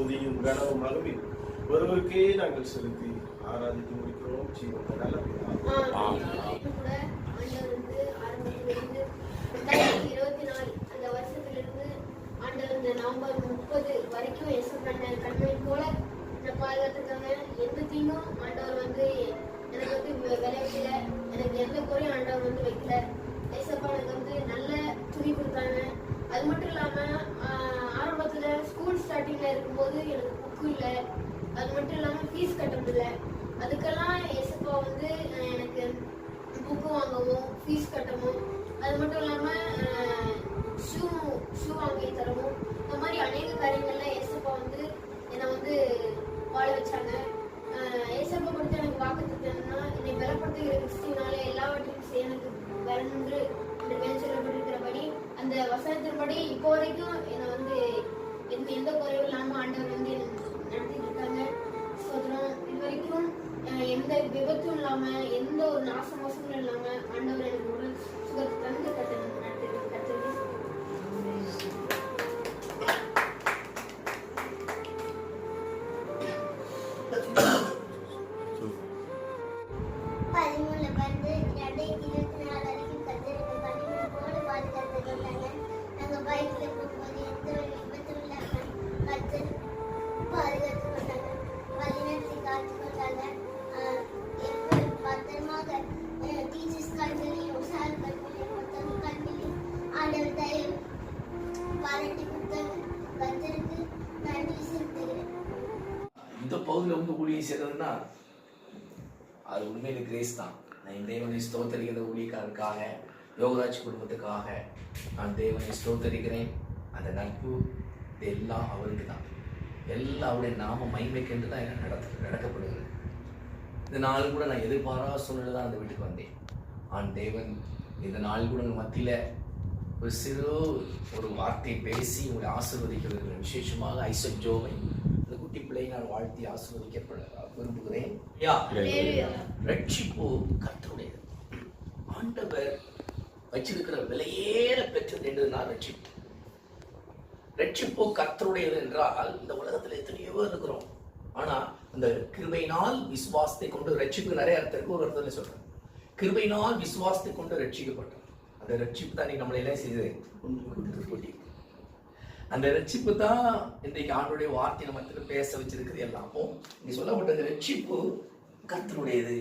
துதியும் கனவும் மகவின் ஒருவருக்கே நாங்கள் செலுத்தி ஆராதித்து முடிக்கிறோம். ஜீவன் நல்ல அது மட்டும் இல்லாம ஃபீஸ் கட்ட முடியல அதுக்கெல்லாம் எசப்பா வந்து எனக்கு புக்கு வாங்கவும் ஃபீஸ் கட்டவும் அது மட்டும் இல்லாம ஷூ ஷூ வாங்கி தரவும். இந்த மாதிரி அநேக காரியங்கள்ல ஏசப்பா வந்து என்னை வந்து வாழ வச்சாங்க. ஏசப்பா கொடுத்து எனக்கு வாக்கு திட்டம்னா என்னை பலப்படுத்துகிற கிறிஸ்டினால எல்லாவற்றையும் எனக்கு வரன்று என்று மேல் சொல்லப்பட்டிருக்கிறபடி அந்த வசனத்தின்படி இப்போ வரைக்கும் என்னை வந்து எந்த எந்த குறைவும் இல்லாமல் ஆண்டவர் not from இந்த பகுதியில் வந்து ஊழியம் செய்யறதுன்னா அது உண்மையில கிரேஸ் தான். நான் தேவனை ஸ்தோத்தரிக்கிற ஊழியக்காரருக்காக யோகராஜ் குடும்பத்துக்காக நான் தேவனை ஸ்தோத்தரிக்கிறேன். அந்த நட்பு இது எல்லாம் அவருக்கு தான். எல்லாம் அவருடைய நாம மைமைக்கென்று தான் எனக்கு நடத்து நடக்கப்படுகிறது. இந்த நாள் கூட நான் எதிர்பாராத சூழ்நிலை தான் அந்த வீட்டுக்கு வந்தேன். ஆண் தேவன் இந்த நாள் கூட உங்கள் மத்தியில் ஒரு சிறு ஒரு வார்த்தை பேசி உங்களை ஆசிர்வதிக்கிறது விசேஷமாக ஐசக் ஜோவை குட்டி பிள்ளையை நான் வாழ்த்தி ஆசீர்வதிக்கப்பட விரும்புகிறேன். ரட்சிப்பு கர்த்தருடையது. ஆண்டவர் வச்சிருக்கிற விலையேற பெற்றது என்றதுனா ரட்சிப்பு. ரட்சிப்பு கர்த்தருடையது என்றால் இந்த உலகத்துல எத்தனையோ பேர் இருக்கிறோம். ஆனா அந்த கிருபையினால் விசுவாசத்தை கொண்டு ரட்சிப்பு நிறைய அர்த்தம் இருக்கு. ஒரு அர்த்தத்துல சொல்றேன். கிருபையினால் விசுவாசத்தை கொண்டு ரட்சிக்கப்பட்டோம். அந்த ரட்சிப்பு தான் நம்மளை எல்லாம் செய்யுது கொட்டி அந்த ரட்சிப்பு தான் இன்றைக்கு ஆண்டுடைய வார்த்தை நம்ம பேச வச்சிருக்கிறது எல்லாம் நீ சொல்லப்பட்டது ரட்சிப்பு கர்த்தருடையது.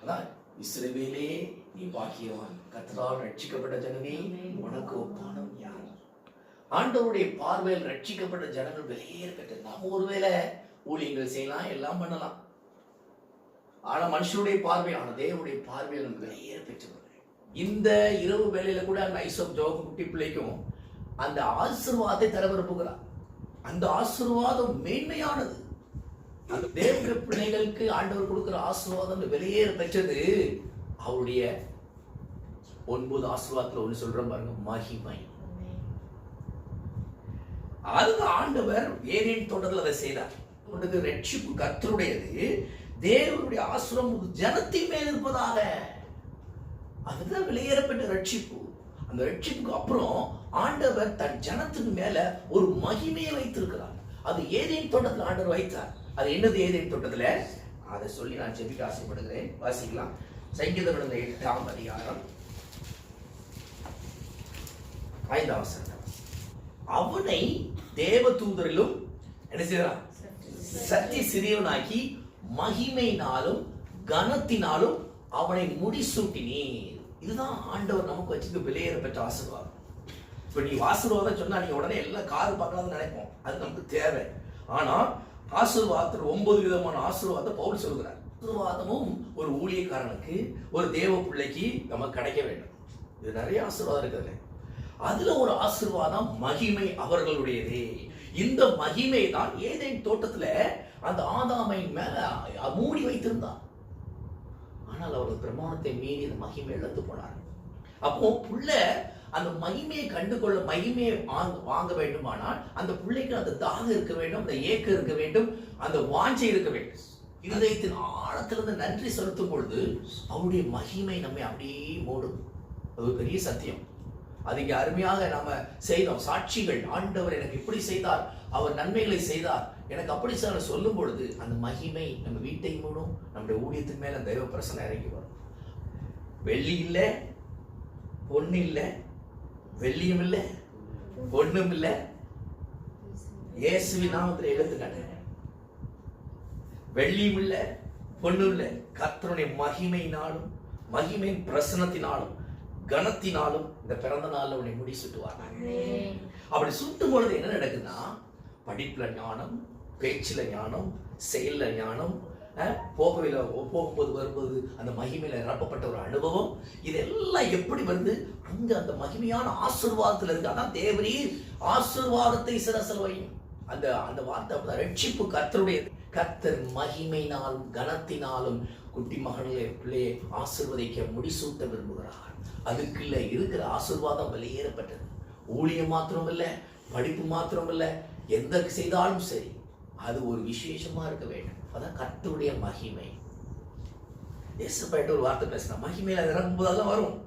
அதான் இஸ்ரவேலே நீ பாக்கியவான். கர்த்தரால் ரட்சிக்கப்பட்ட ஜனமே உனக்கு ஒப்பானவன் யார்? ஆண்டவருடைய பார்வையில் ரட்சிக்கப்பட்ட ஜனங்கள் வெளியேறப்பட்ட நாம ஒருவேளை ஊழியங்கள் செய்யலாம் எல்லாம் பண்ணலாம். ஆனா மனுஷனுடைய பார்வையில் ஆன தேவனுடைய பார்வையில் நம்ம வெளியேற பெற்றவர்கள் இந்த இரவு வேளையில கூட அந்த ஐசோப் ஜோக குட்டி பிள்ளைக்கும் அந்த ஆசிர்வாதத்தை தர விரும்புகிறார். அந்த ஆசீர்வாதம் மேன்மையானது. அந்த தேவனுடைய பிள்ளைகளுக்கு ஆண்டவர் கொடுக்கிற ஆசீர்வாதம் வெளியேற பெற்றது அவருடைய ஒன்பது ஆசீர்வாதத்துல ஒண்ணு சொல்றோம் பாருங்க மகிமை. அதுதான் ஆண்டவர் ஏனேன் தோட்டத்தில் அதை செய்தார். உனக்கு ரட்சிப்பு கத்தருடையது தேவனுடைய ஆசிரம் ஜனத்தின் மேல் இருப்பதாக. அதுதான் வெளியேறப்பட்ட ரட்சிப்பு. அந்த ரட்சிப்புக்கு அப்புறம் ஆண்டவர் தன் ஜனத்துக்கு மேல ஒரு மகிமையை வைத்திருக்கிறார். அது ஏதேன் தோட்டத்தில் ஆண்டவர் வைத்தார். அது என்னது ஏதேன் தோட்டத்தில்? அதை சொல்லி நான் ஜெபிக்க ஆசைப்படுகிறேன். வாசிக்கலாம். சங்கீதம் நடந்த எட்டாம் அதிகாரம். ஐந்தாம் வசனம். அவனை தேவதூதரிலும் என்ன செய்யறான் சத்திய சிறியவனாக்கி மகிமையினாலும் கனத்தினாலும் அவனை முடிசூட்டினீர். இதுதான் ஆண்டவர் நமக்கு வச்சுக்க விலையேற பெற்ற ஆசீர்வாதம். இப்போ நீ ஆசீர்வாதம் சொன்னால் நீ உடனே எல்லாம் கார் பார்க்கலாம்னு நினைப்போம். அது நமக்கு தேவை. ஆனால் ஆசீர்வாதத்தில் ஒன்பது விதமான ஆசீர்வாதத்தை பவுல் சொல்கிறார் ஆசீர்வாதமும் ஒரு ஊழியக்காரனுக்கு ஒரு தேவ பிள்ளைக்கு நமக்கு கிடைக்க வேண்டும். இது நிறைய ஆசீர்வாதம் இருக்குதுல்ல அதுல. ஒரு ஆசீர்வாதம் மகிமை அவர்களுடையதே. இந்த மகிமை தான் ஏதேன் தோட்டத்துல அந்த ஆதாமை மேல மூடி வைத்திருந்தான் ஆனால் அவர் பிரமாணத்தை மீறி அந்த மகிமை இழந்து போனார் அப்போ புள்ள அந்த மகிமையை கண்டுகொள்ள மகிமையை வாங்க வாங்க வேண்டுமானால் அந்த பிள்ளைக்கு அந்த தாகம் இருக்க வேண்டும் அந்த ஏக்கம் இருக்க வேண்டும் அந்த வாஞ்சை இருக்க வேண்டும். இருதயத்தின் ஆழத்திலிருந்து நன்றி செலுத்தும் பொழுது அவருடைய மகிமை நம்மை அப்படியே மூடும். அது ஒரு பெரிய சத்தியம். அது இங்கே அருமையாக நாம செய்தோம். சாட்சிகள் ஆண்டவர் எனக்கு இப்படி செய்தார் அவர் நன்மைகளை செய்தார். எனக்கு அப்படி சார் சொல்லும் பொழுது அந்த மகிமை நம்ம வீட்டை மூடும் நம்முடைய ஊழியத்தின் மேல தெய்வ பிரசனை இறங்கி வரும். வெள்ளி இல்லை பொண்ணு இல்லை வெள்ளியும் இல்லை பொண்ணும் இல்லை இயேசுவின் நாமத்தில் எழுத்துக்காட்டு வெள்ளியும் இல்லை பொண்ணும் இல்லை கர்த்தருடைய மகிமையினாலும் மகிமையின் பிரசனத்தினாலும் கனத்தினாலும் இந்த பிறந்த நாள்ல உன்னை முடி சுட்டுவார் அப்படி சுட்டும் பொழுது என்ன நடக்குதுன்னா படிப்புல ஞானம் பேச்சுல ஞானம் செயல்ல ஞானம் போகவில போகும்போது வரும்போது அந்த மகிமையில் நிரப்பப்பட்ட ஒரு அனுபவம். இதெல்லாம் எப்படி வந்து அங்க அந்த மகிமையான ஆசிர்வாதத்தில் இருக்கு? அதான் தேவரீர் ஆசீர்வாதத்தை சிரசல் வையும் அந்த அந்த வார்த்தை ரட்சிப்பு கத்தருடைய கத்தர் மகிமையினாலும் கனத்தினாலும் குட்டி மகன்களை பிள்ளையை ஆசிர்வதிக்க முடிசூட்ட விரும்புகிறார். அதுக்குள்ள இருக்கிற ஆசீர்வாதம் வெளியேறப்பட்டது. ஊழியம் மாத்திரம் இல்லை படிப்பு மாத்திரம் இல்லை எந்த செய்தாலும் சரி. அது ஒரு விசேஷமாக இருக்க வேண்டும். அதான் கர்த்தருடைய மகிமை. இயேசுப்பாயிட்ட ஒரு வார்த்தை பேசினா மகிமையில் இறங்கும்போது அதெல்லாம் வரும்.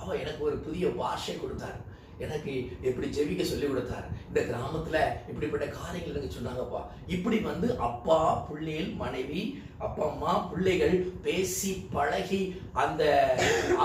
அவன் எனக்கு ஒரு புதிய பாஷை கொடுத்தார். எனக்கு எப்படி ஜெபிக்க சொல்லி கொடுத்தார். இந்த கிராமத்தில் இப்படிப்பட்ட காரியங்கள் எனக்கு சொன்னாங்கப்பா. இப்படி வந்து அப்பா பிள்ளைகள் மனைவி அப்பா அம்மா பிள்ளைகள் பேசி பழகி அந்த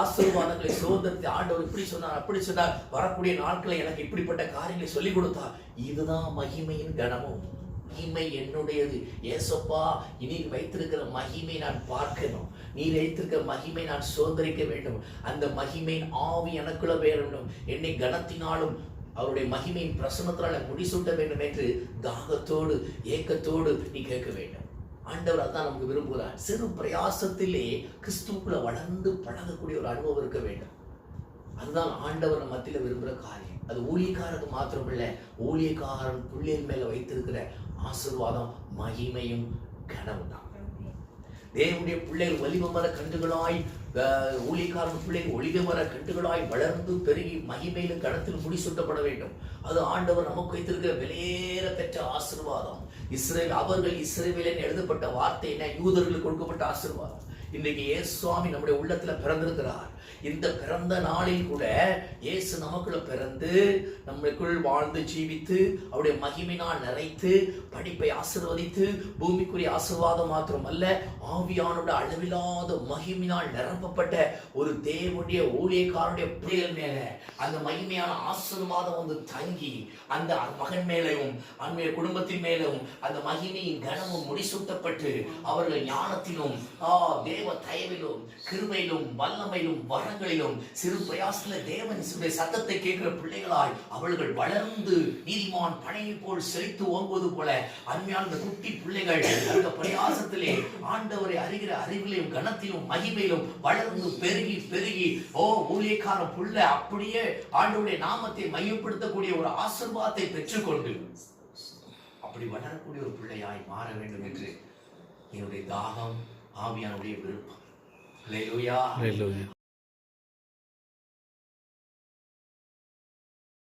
ஆசீர்வாதங்களை சுதந்திரத்தை ஆண்டவர் இப்படி சொன்னார் அப்படி சொன்னார். வரக்கூடிய நாட்களை எனக்கு இப்படிப்பட்ட காரியங்களை சொல்லி கொடுத்தார். இதுதான் மகிமையின் கனமும். மகிமை என்னுடையது. ஏசப்பா இனி வைத்திருக்கிற மகிமை நான் பார்க்கணும். நீ வைத்திருக்கிற மகிமை நான் சுதந்திரிக்க வேண்டும். அந்த மகிமையின் ஆவி எனக்குள்ள வேண்டும். என்னை கனத்தினாலும் அவருடைய மகிமையின் பிரசனத்தினால முடிசூட்ட வேண்டும் என்று தாகத்தோடு ஏக்கத்தோடு நீ கேட்க வேண்டும். ஆண்டவர் அதான் நமக்கு விரும்புகிறார். சிறு பிரயாசத்திலே கிறிஸ்துக்குள்ள வளர்ந்து பழகக்கூடிய ஒரு அனுபவம் இருக்க வேண்டும். அதுதான் ஆண்டவர் மத்தியில் மத்தியில விரும்புகிற காரியம். அது ஊழியக்காரருக்கு மாத்திரமில்ல ஊழியக்காரன் புள்ளியின் மேல வைத்திருக்கிற ஆசீர்வாதம் மகிமையும் கனவும் தான் தேவனுடைய பிள்ளைகள் ஒலிவ மர கண்டுகளாய் அஹ், ஊழியக்காரன் பிள்ளைகள் ஒளிவ மர கண்டுகளாய் வளர்ந்து பெருகி மகிமையிலும் கணத்தில் முடிசூட்டப்பட வேண்டும். அது ஆண்டவர் நமக்கு வைத்திருக்கிற வெளியேற பெற்ற ஆசீர்வாதம். இஸ்ரேல் அவர்கள் இஸ்ரேவேலன் எழுதப்பட்ட வார்த்தை என்ன? யூதர்களுக்கு கொடுக்கப்பட்ட ஆசீர்வாதம். இன்றைக்கு இயேசு சுவாமி நம்முடைய உள்ளத்துல பிறந்திருக்கிறார். இந்த பிறந்த நாளில் கூட இயேசு நமக்குள்ள பிறந்து நம்மளுக்குள் வாழ்ந்து ஜீவித்து அவருடைய மகிமையினால் நிறைத்து படிப்பை ஆசிர்வதித்து பூமிக்குரிய ஆசீர்வாதம் மாத்திரமல்ல ஆவியானோட அளவில்லாத மகிமினால் நிரப்பப்பட்ட ஒரு தேவனுடைய ஊழியக்காரனுடைய பிள்ளைகள் மேல அந்த மகிமையான ஆசீர்வாதம் வந்து தங்கி அந்த மகன் மேலையும் அன்மைய குடும்பத்தின் மேலும் அந்த மகிமையின் கனமும் முடிசூட்டப்பட்டு அவர்கள் ஞானத்திலும் ஆ தேவ தயவிலும் கிருபையிலும் வல்லமையிலும் வரங்களிலும் சிறு பிரயாசத்துல தேவன் சத்தத்தை கேட்கிற பிள்ளைகளாய் அவர்கள் வளர்ந்து நீதிமான் பனையை போல் செழித்து ஓங்குவது போல அருமையான இந்த குட்டி பிள்ளைகள் அந்த பிரயாசத்திலே ஆண்டவரை அறிகிற அறிவிலையும் கனத்திலும் மகிமையிலும் வளர்ந்து பெருகி பெருகி ஓ ஊழியக்கார புள்ள அப்படியே ஆண்டவருடைய நாமத்தை மையப்படுத்தக்கூடிய ஒரு ஆசிர்வாதத்தை பெற்றுக்கொண்டு அப்படி வளரக்கூடிய ஒரு பிள்ளையாய் மாற வேண்டும் என்று என்னுடைய தாகம் ஆவியானுடைய விருப்பம் அல்லேலூயா